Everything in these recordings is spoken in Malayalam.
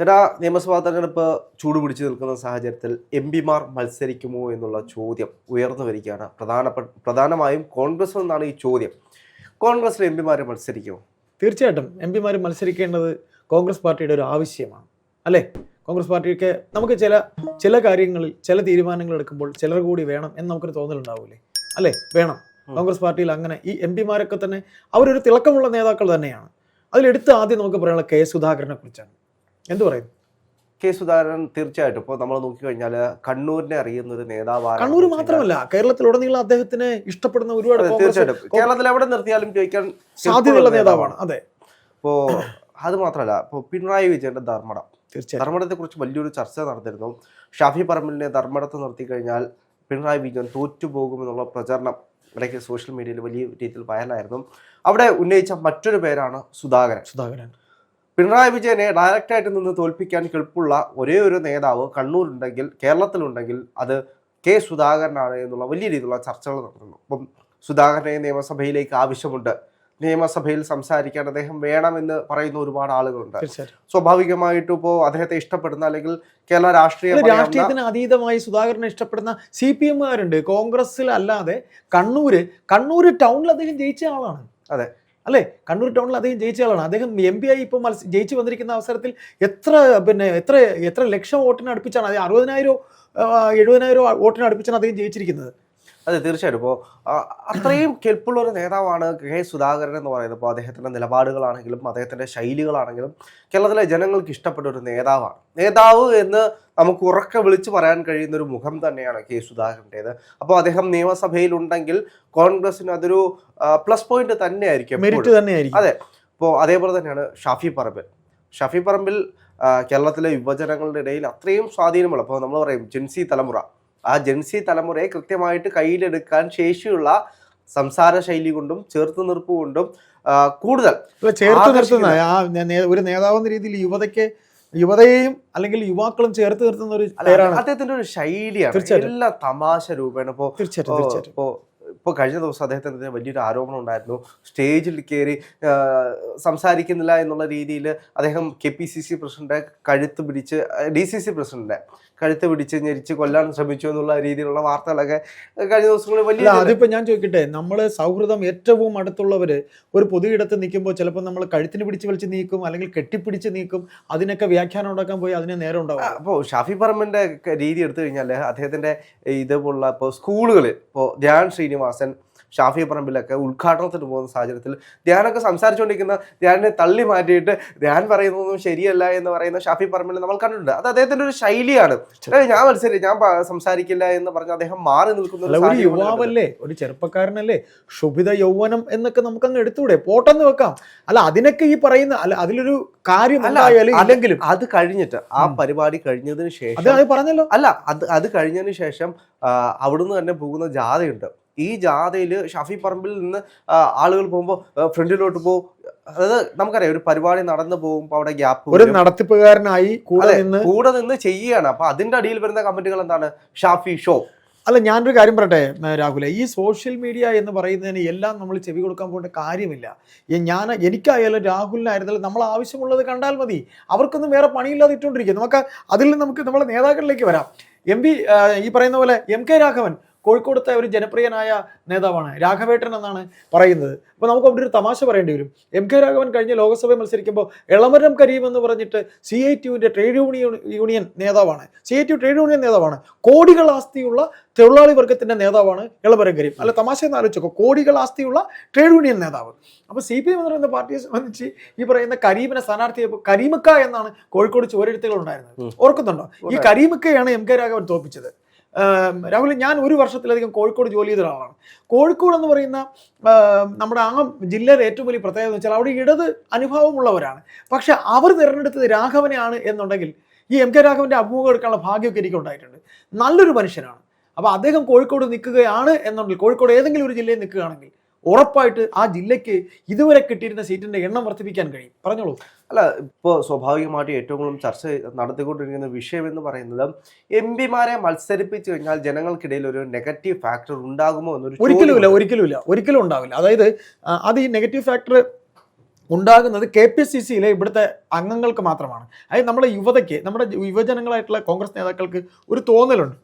ചേട്ടാ നിയമസഭാ തെരഞ്ഞെടുപ്പ് ചൂടുപിടിച്ച് നിൽക്കുന്ന സാഹചര്യത്തിൽ എം പിമാർ മത്സരിക്കുമോ എന്നുള്ള ചോദ്യം ഉയർന്നു വരികയാണ്. പ്രധാനപ്പെട്ട പ്രധാനമായും കോൺഗ്രസ് എന്നാണ് ഈ ചോദ്യം. കോൺഗ്രസിലെ എം പിമാർ മത്സരിക്കുമോ? തീർച്ചയായിട്ടും. എം പിമാർ മത്സരിക്കേണ്ടത് കോൺഗ്രസ് പാർട്ടിയുടെ ഒരു ആവശ്യമാണ്. അല്ലേ? കോൺഗ്രസ് പാർട്ടിക്ക് നമുക്ക് ചില ചില കാര്യങ്ങളിൽ ചില തീരുമാനങ്ങൾ എടുക്കുമ്പോൾ ചിലർ കൂടി വേണം എന്ന് നമുക്കൊരു തോന്നലുണ്ടാവൂലേ? അല്ലേ? വേണം. കോൺഗ്രസ് പാർട്ടിയിൽ അങ്ങനെ ഈ എം പിമാരൊക്കെ തന്നെ അവരൊരു തിളക്കമുള്ള നേതാക്കൾ തന്നെയാണ്. അതിലെടുത്ത് ആദ്യം നമുക്ക് പറയാനുള്ള കെ സുധാകരനെ കുറിച്ചാണ്. എന്ത് പറയുന്നു കെ സുധാകരൻ തീർച്ചയായിട്ടും. ഇപ്പോൾ നമ്മൾ നോക്കിക്കഴിഞ്ഞാൽ കണ്ണൂരിനെ അറിയുന്ന ഒരു നേതാവാണ് കണ്ണൂർ മാത്രമല്ല കേരളത്തിലുടനീളം അദ്ദേഹത്തിന് ഇഷ്ടപ്പെടുന്ന ഒരുപാട് തീർച്ചയായിട്ടും. കേരളത്തിൽ എവിടെ നിർത്തിയാലും ചോദിക്കാൻ സാധ്യതയുള്ള നേതാവാണ്. അതെ. ഇപ്പോ അത് മാത്രമല്ല ഇപ്പോൾ പിണറായി വിജയന്റെ ധർമ്മടം. തീർച്ചയായും ധർമ്മടത്തെ കുറിച്ച് വലിയൊരു ചർച്ച നടന്നിരുന്നു. ഷാഫി പറമ്പലിനെ ധർമ്മടത്ത് നിർത്തി കഴിഞ്ഞാൽ പിണറായി വിജയൻ തോറ്റുപോകുമെന്നുള്ള പ്രചരണം ഇടയ്ക്ക് സോഷ്യൽ മീഡിയയിൽ വലിയ രീതിയിൽ വയലായിരുന്നു അവിടെ ഉന്നയിച്ച മറ്റൊരു പേരാണ് സുധാകരൻ. സുധാകരൻ. പിണറായി വിജയനെ ഡയറക്റ്റായിട്ട് നിന്ന് തോൽപ്പിക്കാൻ കെൽപ്പുള്ള ഒരേ ഒരു നേതാവ് കണ്ണൂരുണ്ടെങ്കിൽ കേരളത്തിലുണ്ടെങ്കിൽ അത് കെ സുധാകരനാണ് എന്നുള്ള വലിയ രീതിയിലുള്ള ചർച്ചകൾ നടക്കുന്നു. അപ്പം സുധാകരനെ നിയമസഭയിലേക്ക് ആവശ്യമുണ്ട്. നിയമസഭയിൽ സംസാരിക്കാൻ അദ്ദേഹം വേണമെന്ന് പറയുന്ന ഒരുപാട് ആളുകളുണ്ട്. സ്വാഭാവികമായിട്ടും ഇപ്പോൾ അദ്ദേഹത്തെ ഇഷ്ടപ്പെടുന്ന അല്ലെങ്കിൽ കേരള രാഷ്ട്രീയ രാഷ്ട്രീയത്തിന് അതീതമായി സുധാകരനെ ഇഷ്ടപ്പെടുന്ന സി പി എമ്മുകാരുണ്ട് കോൺഗ്രസ്സിൽ അല്ലാതെ കണ്ണൂര് കണ്ണൂര് ടൗണിൽ അദ്ദേഹം ജയിച്ച ആളാണ്. അതെ. അല്ലേ? കണ്ണൂർ ടൗണിൽ അദ്ദേഹം ജയിച്ച ആളാണ്. അദ്ദേഹം എം പി ആയി ഇപ്പോൾ മത്സ ജയിച്ചു വന്നിരിക്കുന്ന അവസരത്തിൽ എത്ര പിന്നെ എത്ര എത്ര ലക്ഷം വോട്ടിന് അടുപ്പിച്ചാണ് അതായത് അറുപതിനായിരം എഴുപതിനായിരം വോട്ടിന് അടുപ്പിച്ചാണ് അദ്ദേഹം ജയിച്ചിരിക്കുന്നത്. അതെ തീർച്ചയായിട്ടും. ഇപ്പോൾ അത്രയും കെൽപ്പുള്ള ഒരു നേതാവാണ് കെ സുധാകരൻ എന്ന് പറയുന്നത്. ഇപ്പോൾ അദ്ദേഹത്തിന്റെ നിലപാടുകളാണെങ്കിലും അദ്ദേഹത്തിന്റെ ശൈലികളാണെങ്കിലും കേരളത്തിലെ ജനങ്ങൾക്ക് ഇഷ്ടപ്പെട്ട ഒരു നേതാവാണ്. നേതാവ് എന്ന് നമുക്ക് ഉറക്കെ വിളിച്ചു പറയാൻ കഴിയുന്ന ഒരു മുഖം തന്നെയാണ് കെ സുധാകരന്റേത് അപ്പോൾ അദ്ദേഹം നിയമസഭയിലുണ്ടെങ്കിൽ കോൺഗ്രസിന് അതൊരു പ്ലസ് പോയിന്റ് തന്നെയായിരിക്കും അതെ. ഇപ്പോൾ അതേപോലെ തന്നെയാണ് ഷാഫി പറമ്പിൽ. ഷാഫി പറമ്പിൽ കേരളത്തിലെ യുവജനങ്ങളുടെ ഇടയിൽ അത്രയും സ്വാധീനമുള്ള ഇപ്പോൾ നമ്മൾ പറയും ജെൻസി തലമുറ. ആ ജെൻസി തലമുറയെ കൃത്യമായിട്ട് കയ്യിലെടുക്കാൻ ശേഷിയുള്ള സംസാര ശൈലി കൊണ്ടും ചേർത്ത് നിർപ്പ് കൊണ്ടും കൂടുതൽ ചേർത്ത് നിർത്തുന്ന ആ ഒരു നേതാവെന്ന രീതിയിൽ യുവതയ്ക്ക് യുവതയെയും അല്ലെങ്കിൽ യുവാക്കളും ചേർത്ത് നിർത്തുന്ന ഒരു അദ്ദേഹത്തിന്റെ ഒരു ശൈലിയാണ് നല്ല തമാശ രൂപേണ. ഇപ്പോ തീർച്ചയായിട്ടും ഇപ്പോൾ ഇപ്പോൾ കഴിഞ്ഞ ദിവസം അദ്ദേഹത്തിന് വലിയൊരു ആരോപണം ഉണ്ടായിരുന്നു. സ്റ്റേജിൽ കയറി സംസാരിക്കുന്നില്ല എന്നുള്ള രീതിയിൽ അദ്ദേഹം K P C C president കഴുത്ത് പിടിച്ച് ഡി സി സി പ്രസിഡന്റ് കഴുത്ത് പിടിച്ച് ഞെരിച്ച് കൊല്ലാൻ ശ്രമിച്ചു എന്നുള്ള രീതിയിലുള്ള വാർത്തകളൊക്കെ കഴിഞ്ഞ ദിവസങ്ങളിൽ വലിയ അതിപ്പോൾ അതിപ്പോ ഞാൻ ചോദിക്കട്ടെ നമ്മൾ സൗഹൃദം ഏറ്റവും അടുത്തുള്ളവര് ഒരു പൊതു ഇടത്ത് നിൽക്കുമ്പോൾ ചിലപ്പോൾ നമ്മൾ കഴുത്തിന് പിടിച്ച് വലിച്ച് നീക്കും അല്ലെങ്കിൽ കെട്ടിപ്പിടിച്ച് നീക്കും അതിനൊക്കെ വ്യാഖ്യാനം ഉണ്ടാക്കാൻ പോയി അതിനെ നേരം ഉണ്ടാവും. അപ്പോൾ ഷാഫി പറമ്പിന്റെ രീതി എടുത്തു കഴിഞ്ഞാൽ അദ്ദേഹത്തിന്റെ ഇതുപോലുള്ള ഇപ്പോൾ സ്കൂളുകളിൽ ഇപ്പോൾ ധ്യാൻ ശ്രീനിവാസൻ ഷാഫി പറമ്പിലൊക്കെ ഉദ്ഘാടനത്തിന് പോകുന്ന സാഹചര്യത്തിൽ ധ്യാനൊക്കെ സംസാരിച്ചുകൊണ്ടിരിക്കുന്ന ധ്യാനെ തള്ളി മാറ്റിയിട്ട് ധ്യാൻ പറയുന്നതൊന്നും ശരിയല്ല എന്ന് പറയുന്ന ഷാഫി പറമ്പിൽ നമ്മൾ കണ്ടിട്ടുണ്ട്. അത് അദ്ദേഹത്തിന്റെ ഒരു ശൈലിയാണ്. ഞാൻ മത്സരി ഞാൻ സംസാരിക്കില്ല എന്ന് പറഞ്ഞ് അദ്ദേഹം മാറി നിൽക്കുന്ന ഒരു യുവാവല്ലേ? ഒരു ചെറുപ്പക്കാരനല്ലേ? ശുഭിത യൗവനം എന്നൊക്കെ നമുക്കങ്ങ് എടുത്തൂടെ? പോട്ടെന്ന് വെക്കാം. അല്ല അതിനൊക്കെ ഈ പറയുന്ന അല്ല അതിലൊരു കാര്യം അല്ലെങ്കിലും അത് കഴിഞ്ഞിട്ട് ആ പരിപാടി കഴിഞ്ഞതിന് ശേഷം പറഞ്ഞല്ലോ. അല്ല അത് അത് കഴിഞ്ഞതിന് ശേഷം അവിടുന്ന് തന്നെ പോകുന്ന ജാഥയുണ്ട്. ഈ ജാഥയിൽ ഷാഫി പറമ്പിൽ നിന്ന് ആളുകൾ പോകുമ്പോൾ ഫ്രണ്ടിലോട്ട് പോകും അതായത് നമുക്കറിയാം ഒരു പരിപാടി നടന്നു പോകുമ്പോൾ അവിടെ ഗ്യാപ്പ് ഒരു നടത്തിപ്പുകാരനായി കൂടെ നിന്ന് കൂടെ നിന്ന് ചെയ്യുകയാണ്. അപ്പൊ അതിന്റെ അടിയിൽ വരുന്ന കമന്റുകൾ എന്താണ്? ഷാഫി ഷോ. അല്ല ഞാനൊരു കാര്യം പറയട്ടെ രാഹുലെ. ഈ സോഷ്യൽ മീഡിയ എന്ന് പറയുന്നതിന് എല്ലാം നമ്മൾ ചെവി കൊടുക്കാൻ പോകേണ്ട കാര്യമില്ല. ഞാൻ എനിക്കായാലും രാഹുലിനായിരുന്നാലും നമ്മൾ ആവശ്യമുള്ളത് കണ്ടാൽ മതി. അവർക്കൊന്നും വേറെ പണിയില്ലാതെ ഇട്ടുകൊണ്ടിരിക്കും നമുക്ക് അതിൽ നിന്ന് നമുക്ക് നമ്മളെ നേതാക്കളിലേക്ക് വരാം. എം പി ഈ പറയുന്ന പോലെ എം കെ രാഘവൻ കോഴിക്കോടത്തെ ഒരു ജനപ്രിയനായ നേതാവാണ് രാഘവേട്ടൻ എന്നാണ് പറയുന്നത്. അപ്പോൾ നമുക്ക് അവിടെ ഒരു തമാശ പറയേണ്ടി വരും. എം കെ രാഘവൻ കഴിഞ്ഞ ലോകസഭയിൽ മത്സരിക്കുമ്പോൾ എളമരം കരീം എന്ന് പറഞ്ഞിട്ട് സി ഐ ടിയുവിന്റെ ട്രേഡ് യൂണിയൻ യൂണിയൻ നേതാവാണ്. C I T trade union നേതാവാണ്. കോടികൾ ആസ്തിയുള്ള തൊഴിലാളി വർഗത്തിന്റെ നേതാവാണ് എളമരം കരീം. അല്ല തമാശ എന്ന് ആലോചിച്ചോ. കോടികൾ ആസ്തിയുള്ള ട്രേഡ് യൂണിയൻ നേതാവ്. അപ്പോൾ സി പി എം എന്ന് പറയുന്ന പാർട്ടിയെ സംബന്ധിച്ച് ഈ പറയുന്ന കരീമിനെ സ്ഥാനാർത്ഥി കരീമക്ക എന്നാണ് കോഴിക്കോട് ചുവരെഴുത്തുകൾ ഉണ്ടായിരുന്നത്. ഓർക്കുന്നുണ്ടോ? ഈ കരീമക്കയാണ് എം കെ രാഘവൻ തോൽപ്പിച്ചത്. രാഹുൽ ഞാൻ ഒരു വർഷത്തിലധികം കോഴിക്കോട് ജോലി ചെയ്ത ഒരാളാണ്. കോഴിക്കോട് എന്ന് പറയുന്ന നമ്മുടെ ആ ജില്ലയിലെ ഏറ്റവും വലിയ പ്രത്യേകത എന്ന് വെച്ചാൽ അവിടെ ഇടത് അനുഭവമുള്ളവരാണ്. പക്ഷെ അവർ തിരഞ്ഞെടുത്തത് രാഘവനെയാണ് എന്നുണ്ടെങ്കിൽ ഈ എം കെ രാഘവന്റെ അഭിമുഖം എടുക്കാനുള്ള ഭാഗ്യമൊക്കെ എനിക്ക് ഉണ്ടായിട്ടുണ്ട്. നല്ലൊരു മനുഷ്യനാണ്. അപ്പോൾ അദ്ദേഹം കോഴിക്കോട് നിൽക്കുകയാണ് എന്നുണ്ടെങ്കിൽ കോഴിക്കോട് ഏതെങ്കിലും ഒരു ജില്ലയിൽ നിൽക്കുകയാണെങ്കിൽ ഉറപ്പായിട്ട് ആ ജില്ലയ്ക്ക് ഇതുവരെ കിട്ടിയിരുന്ന സീറ്റിന്റെ എണ്ണം വർദ്ധിപ്പിക്കാൻ കഴിയും. പറഞ്ഞോളൂ. അല്ല ഇപ്പോൾ സ്വാഭാവികമായിട്ട് ഏറ്റവും കൂടുതൽ ചർച്ച നടത്തിക്കൊണ്ടിരിക്കുന്ന വിഷയം എന്ന് പറയുന്നത് എം പിമാരെ മത്സരിപ്പിച്ചു കഴിഞ്ഞാൽ ജനങ്ങൾക്കിടയിൽ ഒരു നെഗറ്റീവ് ഫാക്ടർ ഉണ്ടാകുമോ എന്നൊരു ഒരിക്കലുമില്ല ഒരിക്കലും ഒരിക്കലുമില്ല ഒരിക്കലും ഉണ്ടാവില്ല. അതായത് അത് ഈ നെഗറ്റീവ് ഫാക്ടർ ഉണ്ടാകുന്നത് കെ പി സി സിയിലെ ഇവിടുത്തെ അംഗങ്ങൾക്ക് മാത്രമാണ്. അതായത് നമ്മുടെ യുവതയ്ക്ക് നമ്മുടെ യുവജനങ്ങളായിട്ടുള്ള കോൺഗ്രസ് നേതാക്കൾക്ക് ഒരു തോന്നലുണ്ട്.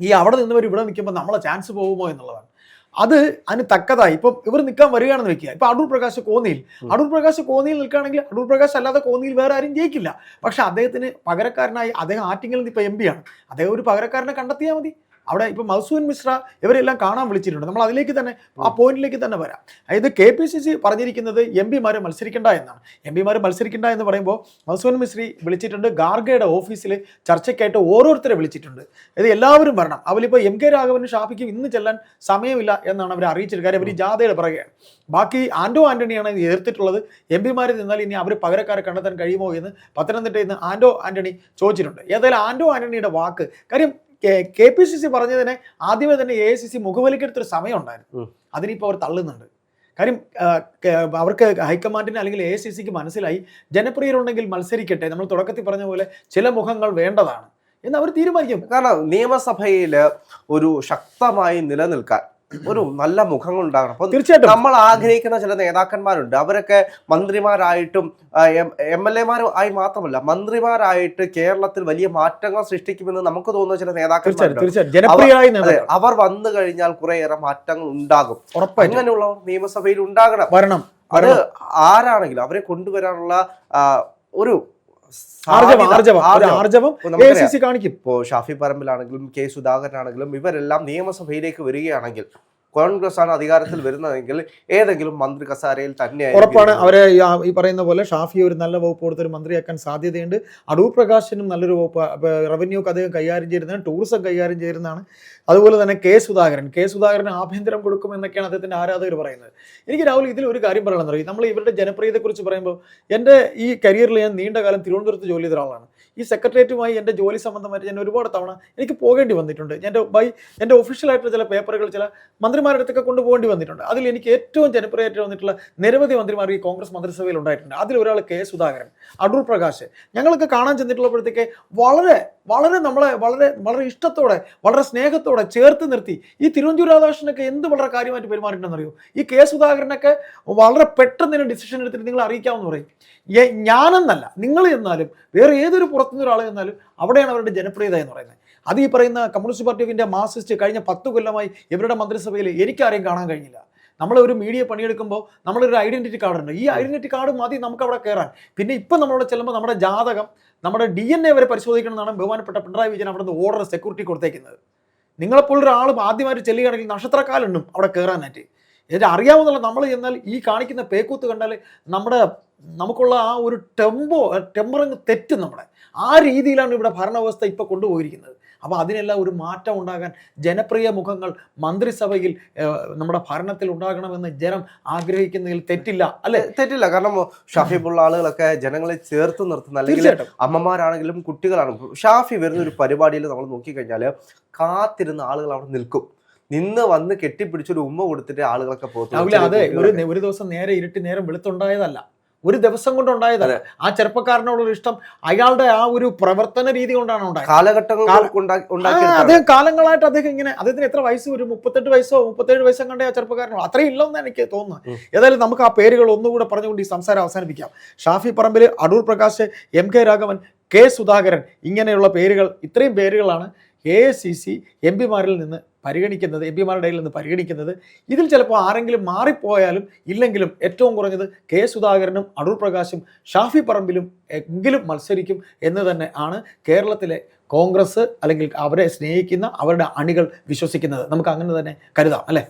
ഈ അവിടെ നിന്നവർ ഇവിടെ നിൽക്കുമ്പോൾ നമ്മളെ ചാൻസ് പോകുമോ എന്നുള്ളതാണ്. അത് അതിന് തക്കതായി. ഇപ്പം ഇവർ നിൽക്കാൻ വരികയാണെന്ന് വെക്കുക. ഇപ്പൊ അടൂർ പ്രകാശ് കോന്നിയിൽ. അടൂർ പ്രകാശ് കോന്നിയിൽ നിൽക്കുകയാണെങ്കിൽ അടൂർ പ്രകാശ് അല്ലാതെ കോന്നിയിൽ വേറെ ആരും ജയിക്കില്ല. പക്ഷെ അദ്ദേഹത്തിന് പകരക്കാരനായി അദ്ദേഹം ആറ്റിങ്ങിൽ നിന്ന് ഇപ്പൊ എം പി ആണ്. അദ്ദേഹം ഒരു പകരക്കാരനെ കണ്ടെത്തിയാൽ മതി. അവിടെ ഇപ്പോൾ മധുസൂൻ മിശ്ര ഇവരെല്ലാം കാണാൻ വിളിച്ചിട്ടുണ്ട്. നമ്മൾ അതിലേക്ക് തന്നെ ആ പോയിന്റിലേക്ക് തന്നെ വരാം. അതായത് കെ പി സി സി പറഞ്ഞിരിക്കുന്നത് എം പിമാരെ മത്സരിക്കേണ്ട എന്നാണ്. എം പിമാരെ മത്സരിക്കേണ്ട എന്ന് പറയുമ്പോൾ മധുസൂൻ മിശ്രി വിളിച്ചിട്ടുണ്ട് ഗാർഗയുടെ ഓഫീസിൽ ചർച്ചയ്ക്കായിട്ട് ഓരോരുത്തരെ വിളിച്ചിട്ടുണ്ട്. ഇത് എല്ലാവരും വരണം. അവരിപ്പോൾ എം കെ രാഘവനും ഷാഫിക്കും ഇന്ന് ചെല്ലാൻ സമയമില്ല എന്നാണ് അവർ അറിയിച്ചത് കാര്യം അവർ ഈ ജാഥയുടെ പിറകെയാണ്. ബാക്കി ആൻഡോ ആന്റണിയാണ് ഇത് എതിർത്തിട്ടുള്ളത്. എം പിമാരിൽ നിന്നാൽ ഇനി അവർ പകരക്കാരെ കണ്ടെത്താൻ കഴിയുമോ എന്ന് പത്തനംതിട്ടയിൽ നിന്ന് ആൻഡോ ആന്റണി ചോദിച്ചിട്ടുണ്ട്. ഏതായാലും ആൻഡോ ആന്റണിയുടെ വാക്ക് കാര്യം കെ പി സി സി പറഞ്ഞതിനെ ആദ്യമേ തന്നെ എ ഐ സി സി മുഖവിലക്കെടുത്തൊരു സമയം ഉണ്ടായിരുന്നു. അതിനിപ്പോൾ അവർ തള്ളുന്നുണ്ട്. കാര്യം അവർക്ക് ഹൈക്കമാൻഡിന് അല്ലെങ്കിൽ എ സി സിക്ക് മനസ്സിലായി ജനപ്രിയരുണ്ടെങ്കിൽ മത്സരിക്കട്ടെ നമ്മൾ തുടക്കത്തിൽ പറഞ്ഞ പോലെ ചില മുഖങ്ങൾ വേണ്ടതാണ് എന്ന് അവർ തീരുമാനിക്കും. കാരണം നിയമസഭയിൽ ഒരു ശക്തമായി നിലനിൽക്കാൻ ഒരു നല്ല മുഖങ്ങൾ ഉണ്ടാകണം അപ്പൊ തീർച്ചയായിട്ടും. നമ്മൾ ആഗ്രഹിക്കുന്ന ചില നേതാക്കന്മാരുണ്ട്. അവരൊക്കെ മന്ത്രിമാരായിട്ടും എം എൽ എമാരും ആയി മാത്രമല്ല മന്ത്രിമാരായിട്ട് കേരളത്തിൽ വലിയ മാറ്റങ്ങൾ സൃഷ്ടിക്കുമെന്ന് നമുക്ക് തോന്നുന്ന ചില നേതാക്കന്മാരുണ്ട്. നേതാക്കൾ. അവർ വന്നു കഴിഞ്ഞാൽ കുറേയേറെ മാറ്റങ്ങൾ ഉണ്ടാകും. അങ്ങനെയുള്ള അങ്ങനെയുള്ളവർ നിയമസഭയിൽ ഉണ്ടാകണം. വരണം അത് ആരാണെങ്കിലും അവരെ കൊണ്ടുവരാനുള്ള ഒരു ആർജവം ഇപ്പൊ കാണിക്കും. ഇപ്പോൾ ഷാഫി പറമ്പിലാണെങ്കിലും കെ സുധാകരൻ ആണെങ്കിലും ഇവരെല്ലാം നിയമസഭയിലേക്ക് വരികയാണെങ്കിൽ കോൺഗ്രസ് ആണ് അധികാരത്തിൽ വരുന്നതെങ്കിൽ ഏതെങ്കിലും മന്ത്രി കസാരയിൽ തന്നെ ഉറപ്പാണ്. അവരെ ഈ പറയുന്ന പോലെ ഷാഫി ഒരു നല്ല വകുപ്പ് കൊടുത്തൊരു മന്ത്രിയാക്കാൻ സാധ്യതയുണ്ട്. അടൂർ പ്രകാശിനും നല്ലൊരു വകുപ്പ് റവന്യൂ അദ്ദേഹം കൈകാര്യം ചെയ്യുന്നതാണ് ടൂറിസം കൈകാര്യം ചെയ്യുന്നതാണ് അതുപോലെ തന്നെ കെ സുധാകരൻ. കെ സുധാകരൻ ആഭ്യന്തരം കൊടുക്കും എന്നൊക്കെയാണ് അദ്ദേഹത്തിന്റെ ആരാധകർ പറയുന്നത്. എനിക്ക് രാഹുൽ ഇതിൽ ഒരു കാര്യം പറയണമെന്ന് അറിയാം നമ്മൾ ഇവരുടെ ജനപ്രിയതയെക്കുറിച്ച് പറയുമ്പോൾ എന്റെ ഈ കരിയറിൽ ഞാൻ നീണ്ട കാലം തിരുവനന്തപുരത്ത് ജോലി ചെയ്ത ഒരാളാണ്. ഈ സെക്രട്ടേറിയറ്റുമായി എന്റെ ജോലി സംബന്ധമായിട്ട് ഞാൻ ഒരുപാട് തവണ എനിക്ക് പോകേണ്ടി വന്നിട്ടുണ്ട്. എന്റെ ബൈ എന്റെ ഒഫീഷ്യലായിട്ടുള്ള ചില പേപ്പറുകൾ ചില മന്ത്രിമാരുടെ അടുത്തൊക്കെ കൊണ്ടുപോകേണ്ടി വന്നിട്ടുണ്ട്. അതിൽ എനിക്ക് ഏറ്റവും ജനപ്രിയമായിട്ട് വന്നിട്ടുള്ള നിരവധി മന്ത്രിമാർ ഈ കോൺഗ്രസ് മന്ത്രിസഭയിൽ ഉണ്ടായിട്ടുണ്ട്. അതിൽ ഒരാൾ കെ സുധാകരൻ അടൂർ പ്രകാശ്. ഞങ്ങളൊക്കെ കാണാൻ ചെന്നിട്ടുള്ളപ്പോഴത്തേക്ക് വളരെ വളരെ നമ്മളെ വളരെ വളരെ ഇഷ്ടത്തോടെ വളരെ സ്നേഹത്തോടെ ചേർത്ത് നിർത്തി. ഈ തിരുവഞ്ചൂർ രാധാകൃഷ്ണനൊക്കെ എന്ത് വളരെ കാര്യമായിട്ട് പെരുമാറിയിട്ടുണ്ടെന്നറിയോ? ഈ കെ സുധാകരനൊക്കെ വളരെ പെട്ടെന്ന് തന്നെ ഡിസിഷൻ എടുത്തിട്ട് നിങ്ങൾ അറിയിക്കാമെന്ന് പറയും. ഞാനെന്നല്ല നിങ്ങൾ എന്നാലും വേറെ ഏതൊരു പുറത്തുനിന്ന് ഒരാൾ എന്നാലും അവിടെയാണ് അവരുടെ ജനപ്രിയത എന്ന് പറയുന്നത്. അത് ഈ പറയുന്ന കമ്മ്യൂണിസ്റ്റ് പാർട്ടി ഓഫ് ഇന്ത്യ കഴിഞ്ഞ പത്ത് കൊല്ലമായി ഇവരുടെ മന്ത്രിസഭയിൽ എനിക്കാരെയും കാണാൻ കഴിഞ്ഞില്ല. നമ്മൾ ഒരു മീഡിയ പണിയെടുക്കുമ്പോൾ നമ്മളൊരു ഐഡന്റിറ്റി കാർഡ് ഉണ്ട് ഈ ഐഡന്റിറ്റി കാർഡ് മതി നമുക്ക് അവിടെ കയറാൻ പിന്നെ ഇപ്പം നമ്മളവിടെ ചെല്ലുമ്പോൾ നമ്മുടെ ജാതകം നമ്മുടെ ഡി എൻ എ വരെ പരിശോധിക്കണമെന്നാണ് ബഹുമാനപ്പെട്ട പിണറായി വിജയൻ അവിടെ നിന്ന് ഓർഡർ സെക്യൂരിറ്റി കൊടുത്തേക്കുന്നത് നിങ്ങളെപ്പോലൊരാൾ ആദ്യമായിട്ട് ചെല്ലുകയാണെങ്കിൽ നക്ഷത്രക്കാലുണ്ടും അവിടെ കയറാനായിട്ട് എന്നിട്ട് അറിയാവുന്നുള്ള നമ്മൾ ചെന്നാൽ ഈ കാണിക്കുന്ന പേക്കൂത്ത് കണ്ടാൽ നമ്മുടെ നമുക്കുള്ള ആ ഒരു ടെമ്പോ ടെമ്പറിങ് തെറ്റും നമ്മുടെ ആ രീതിയിലാണ് ഇവിടെ ഭരണവ്യവസ്ഥ ഇപ്പോൾ കൊണ്ടുപോയിരിക്കുന്നത്. അപ്പോൾ അതിനെല്ലാം ഒരു മാറ്റം ഉണ്ടാകാൻ ജനപ്രിയ മുഖങ്ങൾ മന്ത്രിസഭയിൽ നമ്മുടെ ഭരണത്തിൽ ഉണ്ടാകണമെന്ന് ജനം ആഗ്രഹിക്കുന്നതിൽ തെറ്റില്ല അല്ലെ? തെറ്റില്ല. കാരണം ഷാഫിബുള്ള ആളുകളൊക്കെ ജനങ്ങളെ ചേർത്ത് നിർത്തുന്ന അല്ലെങ്കിൽ അമ്മമാരാണെങ്കിലും കുട്ടികളാണ്. ഷാഫി വരുന്ന ഒരു പരിപാടിയിൽ നമ്മൾ നോക്കിക്കഴിഞ്ഞാൽ കാത്തിരുന്ന ആളുകൾ അവിടെ നിൽക്കും. നിന്ന് വന്ന് കെട്ടിപ്പിടിച്ചൊരു ഉമ്മ കൊടുത്തിട്ട് ആളുകളൊക്കെ പോകും അതെ. ഒരു ഒരു ദിവസം നേരെ ഇരുട്ടി നേരം വെളുത്തുണ്ടായതല്ല. ഒരു ദിവസം കൊണ്ടുണ്ടായതല്ല ആ ചെറുപ്പക്കാരനോടുള്ള ഇഷ്ടം അയാളുടെ ആ ഒരു പ്രവർത്തന രീതി കൊണ്ടാണ് ഉണ്ടായത്. കാലഘട്ടങ്ങൾ അദ്ദേഹം കാലങ്ങളായിട്ട് അദ്ദേഹം ഇങ്ങനെ അദ്ദേഹത്തിന് എത്ര വയസ്സ്? ഒരു മുപ്പത്തെട്ട് വയസ്സോ മുപ്പത്തേഴ് വയസ്സോ കണ്ടേ ആ ചെറുപ്പക്കാരനോ അത്രയും ഇല്ലെന്ന് എനിക്ക് തോന്നുന്നു ഏതായാലും നമുക്ക് ആ പേരുകൾ ഒന്നുകൂടെ പറഞ്ഞുകൊണ്ട് ഈ സംസാരം അവസാനിപ്പിക്കാം. Shafi Parambil Adoor Prakash M K Raghavan K Sudhakaran ഇങ്ങനെയുള്ള പേരുകൾ ഇത്രയും പേരുകളാണ് A S C C M പിമാരിൽ നിന്ന് പരിഗണിക്കുന്നത് എം പിമാരുടെ ഇടയിൽ നിന്ന് പരിഗണിക്കുന്നത്. ഇതിൽ ചിലപ്പോൾ ആരെങ്കിലും മാറിപ്പോയാലും ഇല്ലെങ്കിലും ഏറ്റവും കുറഞ്ഞത് കെ സുധാകരനും അടൂർ പ്രകാശും ഷാഫി പറമ്പിലും എങ്കിലും മത്സരിക്കും എന്ന് തന്നെ ആണ് കേരളത്തിലെ കോൺഗ്രസ് അല്ലെങ്കിൽ അവരെ സ്നേഹിക്കുന്ന അവരുടെ അണികൾ വിശ്വസിക്കുന്നത്. നമുക്ക് അങ്ങനെ തന്നെ കരുതാം അല്ലേ?